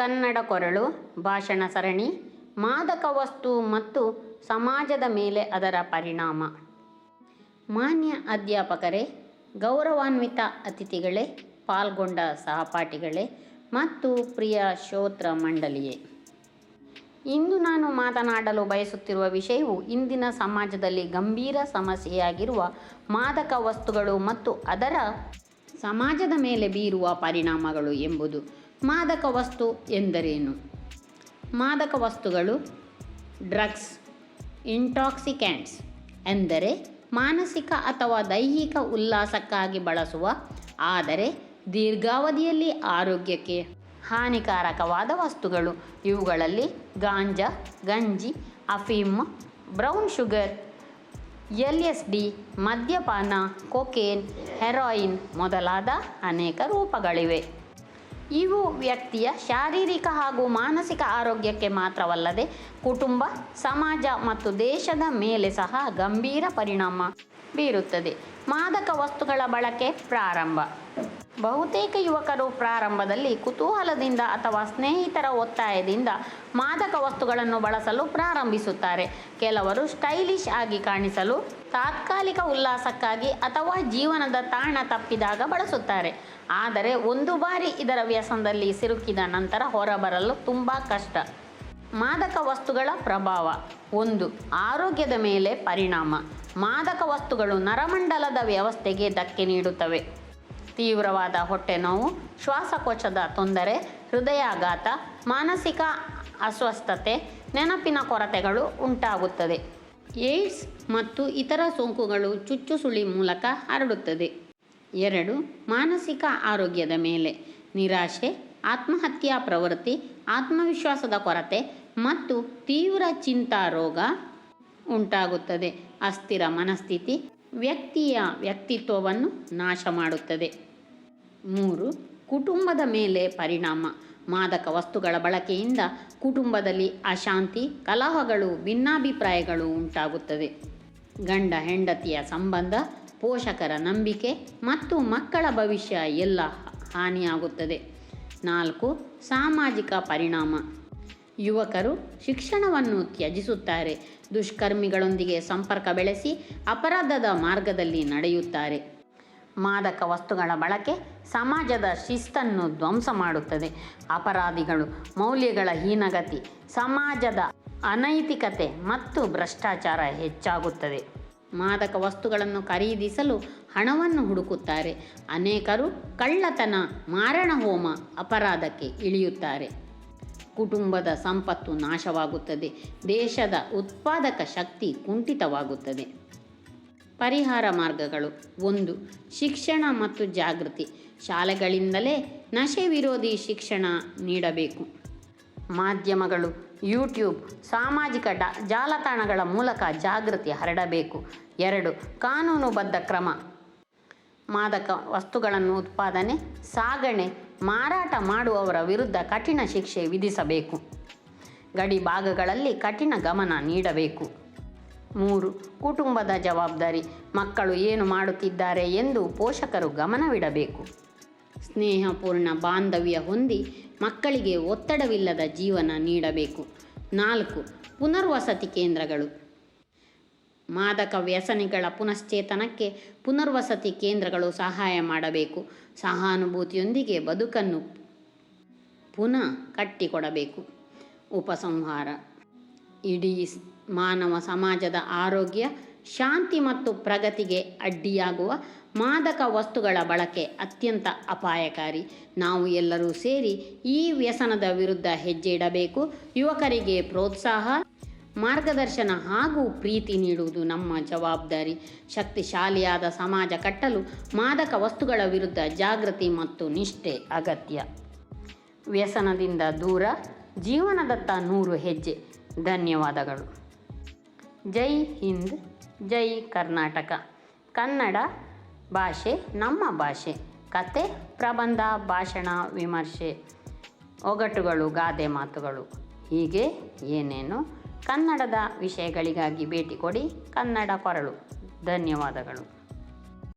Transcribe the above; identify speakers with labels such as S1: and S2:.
S1: ಕನ್ನಡ ಕೊರಳು, ಭಾಷಣ ಸರಣಿ, ಮಾದಕ ವಸ್ತು ಮತ್ತು ಸಮಾಜದ ಮೇಲೆ ಅದರ ಪರಿಣಾಮ. ಮಾನ್ಯ ಅಧ್ಯಾಪಕರೇ, ಗೌರವಾನ್ವಿತ ಅತಿಥಿಗಳೇ, ಪಾಲ್ಗೊಂಡ ಸಹಪಾಠಿಗಳೇ ಮತ್ತು ಪ್ರಿಯ ಶ್ರೋತ್ರ ಮಂಡಳಿಯೇ. ಇಂದು ನಾನು ಮಾತನಾಡಲು ಬಯಸುತ್ತಿರುವ ವಿಷಯವು ಇಂದಿನ ಸಮಾಜದಲ್ಲಿ ಗಂಭೀರ ಸಮಸ್ಯೆಯಾಗಿರುವ ಮಾದಕ ವಸ್ತುಗಳು ಮತ್ತು ಅದರ ಸಮಾಜದ ಮೇಲೆ ಬೀರುವ ಪರಿಣಾಮಗಳು ಎಂಬುದು. ಮಾದಕ ವಸ್ತು ಎಂದರೇನು? ಮಾದಕ ವಸ್ತುಗಳು ಡ್ರಗ್ಸ್, ಇಂಟಾಕ್ಸಿಕ್ಯಾಂಟ್ಸ್ ಎಂದರೆ ಮಾನಸಿಕ ಅಥವಾ ದೈಹಿಕ ಉಲ್ಲಾಸಕ್ಕಾಗಿ ಬಳಸುವ, ಆದರೆ ದೀರ್ಘಾವಧಿಯಲ್ಲಿ ಆರೋಗ್ಯಕ್ಕೆ ಹಾನಿಕಾರಕವಾದ ವಸ್ತುಗಳು. ಇವುಗಳಲ್ಲಿ ಗಾಂಜಾ, ಗಂಜಿ, ಅಫೀಮ್, brown sugar, L S D, ಮದ್ಯಪಾನ, ಕೊಕೇನ್, ಹೆರಾಯಿನ್ ಮೊದಲಾದ ಅನೇಕ ರೂಪಗಳಿವೆ. ಇವು ವ್ಯಕ್ತಿಯ ಶಾರೀರಿಕ ಹಾಗೂ ಮಾನಸಿಕ ಆರೋಗ್ಯಕ್ಕೆ ಮಾತ್ರವಲ್ಲದೆ ಕುಟುಂಬ, ಸಮಾಜ ಮತ್ತು ದೇಶದ ಮೇಲೆ ಸಹ ಗಂಭೀರ ಪರಿಣಾಮ ಬೀರುತ್ತದೆ. ಮಾದಕ ವಸ್ತುಗಳ ಬಳಕೆ ಪ್ರಾರಂಭ. ಬಹುತೇಕ ಯುವಕರು ಪ್ರಾರಂಭದಲ್ಲಿ ಕುತೂಹಲದಿಂದ ಅಥವಾ ಸ್ನೇಹಿತರ ಒತ್ತಾಯದಿಂದ ಮಾದಕ ವಸ್ತುಗಳನ್ನು ಬಳಸಲು ಪ್ರಾರಂಭಿಸುತ್ತಾರೆ. ಕೆಲವರು ಸ್ಟೈಲಿಶ್ ಆಗಿ ಕಾಣಿಸಲು, ತಾತ್ಕಾಲಿಕ ಉಲ್ಲಾಸಕ್ಕಾಗಿ ಅಥವಾ ಜೀವನದ ತಾಣ ತಪ್ಪಿದಾಗ ಬಳಸುತ್ತಾರೆ. ಆದರೆ ಒಂದು ಬಾರಿ ಇದರ ವ್ಯಸನದಲ್ಲಿ ಸಿಲುಕಿದ ನಂತರ ಹೊರಬರಲು ತುಂಬ ಕಷ್ಟ. ಮಾದಕ ವಸ್ತುಗಳ ಪ್ರಭಾವ. ಒಂದು, ಆರೋಗ್ಯದ ಮೇಲೆ ಪರಿಣಾಮ. ಮಾದಕ ವಸ್ತುಗಳು ನರಮಂಡಲದ ವ್ಯವಸ್ಥೆಗೆ ಧಕ್ಕೆ ನೀಡುತ್ತವೆ. ತೀವ್ರವಾದ ಹೊಟ್ಟೆ ನೋವು, ಶ್ವಾಸಕೋಶದ ತೊಂದರೆ, ಹೃದಯಾಘಾತ, ಮಾನಸಿಕ ಅಸ್ವಸ್ಥತೆ, ನೆನಪಿನ ಕೊರತೆಗಳು ಉಂಟಾಗುತ್ತದೆ. ಏಡ್ಸ್ ಮತ್ತು ಇತರ ಸೋಂಕುಗಳು ಚುಚ್ಚುಸುಳಿ ಮೂಲಕ ಹರಡುತ್ತದೆ. ಎರಡು, ಮಾನಸಿಕ ಆರೋಗ್ಯದ ಮೇಲೆ ನಿರಾಶೆ, ಆತ್ಮಹತ್ಯಾ ಪ್ರವೃತ್ತಿ, ಆತ್ಮವಿಶ್ವಾಸದ ಕೊರತೆ ಮತ್ತು ತೀವ್ರ ಚಿಂತಾ ರೋಗ ಉಂಟಾಗುತ್ತದೆ. ಅಸ್ಥಿರ ಮನಸ್ಥಿತಿ ವ್ಯಕ್ತಿಯ ವ್ಯಕ್ತಿತ್ವವನ್ನು ನಾಶ ಮಾಡುತ್ತದೆ. ಮೂರು, ಕುಟುಂಬದ ಮೇಲೆ ಪರಿಣಾಮ. ಮಾದಕ ವಸ್ತುಗಳ ಬಳಕೆಯಿಂದ ಕುಟುಂಬದಲ್ಲಿ ಅಶಾಂತಿ, ಕಲಹಗಳು, ಭಿನ್ನಾಭಿಪ್ರಾಯಗಳು ಉಂಟಾಗುತ್ತದೆ ಗಂಡ, ಹೆಂಡತಿಯ ಸಂಬಂಧ, ಪೋಷಕರ ನಂಬಿಕೆ ಮತ್ತು ಮಕ್ಕಳ ಭವಿಷ್ಯ ಎಲ್ಲ ಹಾನಿಯಾಗುತ್ತದೆ. ನಾಲ್ಕು, ಸಾಮಾಜಿಕ ಪರಿಣಾಮ. ಯುವಕರು ಶಿಕ್ಷಣವನ್ನು ತ್ಯಜಿಸುತ್ತಾರೆ. ದುಷ್ಕರ್ಮಿಗಳೊಂದಿಗೆ ಸಂಪರ್ಕ ಬೆಳೆಸಿ ಅಪರಾಧದ ಮಾರ್ಗದಲ್ಲಿ ನಡೆಯುತ್ತಾರೆ. ಮಾದಕ ವಸ್ತುಗಳ ಬಳಕೆ ಸಮಾಜದ ಶಿಸ್ತನ್ನು ಧ್ವಂಸ ಮಾಡುತ್ತದೆ. ಅಪರಾಧಿಗಳು, ಮೌಲ್ಯಗಳ ಹೀನಗತಿ, ಸಮಾಜದ ಅನೈತಿಕತೆ ಮತ್ತು ಭ್ರಷ್ಟಾಚಾರ ಹೆಚ್ಚಾಗುತ್ತದೆ. ಮಾದಕ ವಸ್ತುಗಳನ್ನು ಖರೀದಿಸಲು ಹಣವನ್ನು ಹುಡುಕುತ್ತಾರೆ. ಅನೇಕರು ಕಳ್ಳತನ ಮಾರಣ ಹೋಮ ಅಪರಾಧಕ್ಕೆ ಇಳಿಯುತ್ತಾರೆ. ಕುಟುಂಬದ ಸಂಪತ್ತು ನಾಶವಾಗುತ್ತದೆ. ದೇಶದ ಉತ್ಪಾದಕ ಶಕ್ತಿ ಕುಂಠಿತವಾಗುತ್ತದೆ. ಪರಿಹಾರ ಮಾರ್ಗಗಳು. ಒಂದು, ಶಿಕ್ಷಣ ಮತ್ತು ಜಾಗೃತಿ. ಶಾಲೆಗಳಿಂದಲೇ ನಶೆ ವಿರೋಧಿ ಶಿಕ್ಷಣ ನೀಡಬೇಕು. ಮಾಧ್ಯಮಗಳು, ಯೂಟ್ಯೂಬ್, ಸಾಮಾಜಿಕ ಡ, ಜಾಲತಾಣಗಳ ಮೂಲಕ ಜಾಗೃತಿ ಹರಡಬೇಕು. ಎರಡು, ಕಾನೂನುಬದ್ಧ ಕ್ರಮ. ಮಾದಕ ವಸ್ತುಗಳನ್ನು ಉತ್ಪಾದನೆ, ಸಾಗಣೆ, ಮಾರಾಟ ಮಾಡುವವರ ವಿರುದ್ಧ ಕಠಿಣ ಶಿಕ್ಷೆ ವಿಧಿಸಬೇಕು. ಗಡಿ ಭಾಗಗಳಲ್ಲಿ ಕಠಿಣ ಗಮನ ನೀಡಬೇಕು. ಮೂರು, ಕುಟುಂಬದ ಜವಾಬ್ದಾರಿ. ಮಕ್ಕಳು ಏನು ಮಾಡುತ್ತಿದ್ದಾರೆ ಎಂದು ಪೋಷಕರು ಗಮನವಿಡಬೇಕು. ಸ್ನೇಹಪೂರ್ಣ ಬಾಂಧವ್ಯ ಹೊಂದಿ ಮಕ್ಕಳಿಗೆ ಒತ್ತಡವಿಲ್ಲದ ಜೀವನ ನೀಡಬೇಕು. ನಾಲ್ಕು, ಪುನರ್ವಸತಿ ಕೇಂದ್ರಗಳು. ಮಾದಕ ವ್ಯಸನಿಗಳ ಪುನಶ್ಚೇತನಕ್ಕೆ ಪುನರ್ವಸತಿ ಕೇಂದ್ರಗಳು ಸಹಾಯ ಮಾಡಬೇಕು. ಸಹಾನುಭೂತಿಯೊಂದಿಗೆ ಬದುಕನ್ನು ಪುನಃ ಕಟ್ಟಿಕೊಡಬೇಕು. ಉಪಸಂಹಾರ. ಇಡೀ ಮಾನವ ಸಮಾಜದ ಆರೋಗ್ಯ, ಶಾಂತಿ ಮತ್ತು ಪ್ರಗತಿಗೆ ಅಡ್ಡಿಯಾಗುವ ಮಾದಕ ವಸ್ತುಗಳ ಬಳಕೆ ಅತ್ಯಂತ ಅಪಾಯಕಾರಿ. ನಾವು ಎಲ್ಲರೂ ಸೇರಿ ಈ ವ್ಯಸನದ ವಿರುದ್ಧ ಹೆಜ್ಜೆ ಇಡಬೇಕು ಯುವಕರಿಗೆ ಪ್ರೋತ್ಸಾಹ, ಮಾರ್ಗದರ್ಶನ ಹಾಗೂ ಪ್ರೀತಿ ನೀಡುವುದು ನಮ್ಮ ಜವಾಬ್ದಾರಿ. ಶಕ್ತಿಶಾಲಿಯಾದ ಸಮಾಜ ಕಟ್ಟಲು ಮಾದಕ ವಸ್ತುಗಳ ವಿರುದ್ಧ ಜಾಗೃತಿ ಮತ್ತು ನಿಷ್ಠೆ ಅಗತ್ಯ. ವ್ಯಸನದಿಂದ ದೂರ, ಜೀವನದತ್ತ ನೂರು ಹೆಜ್ಜೆ. ಧನ್ಯವಾದಗಳು. ಜೈ ಹಿಂದ್, ಜೈ ಕರ್ನಾಟಕ. ಕನ್ನಡ ಭಾಷೆ ನಮ್ಮ ಭಾಷೆ. ಕತೆ, ಪ್ರಬಂಧ, ಭಾಷಣ, ವಿಮರ್ಶೆ, ಒಗಟುಗಳು, ಗಾದೆ ಮಾತುಗಳು. ಹೀಗೆ ಏನೇನು ಕನ್ನಡದ ವಿಷಯಗಳಿಗಾಗಿ ಭೇಟಿ ಕೊಡಿ ಕನ್ನಡ ಕೊರಳು ಧನ್ಯವಾದಗಳು.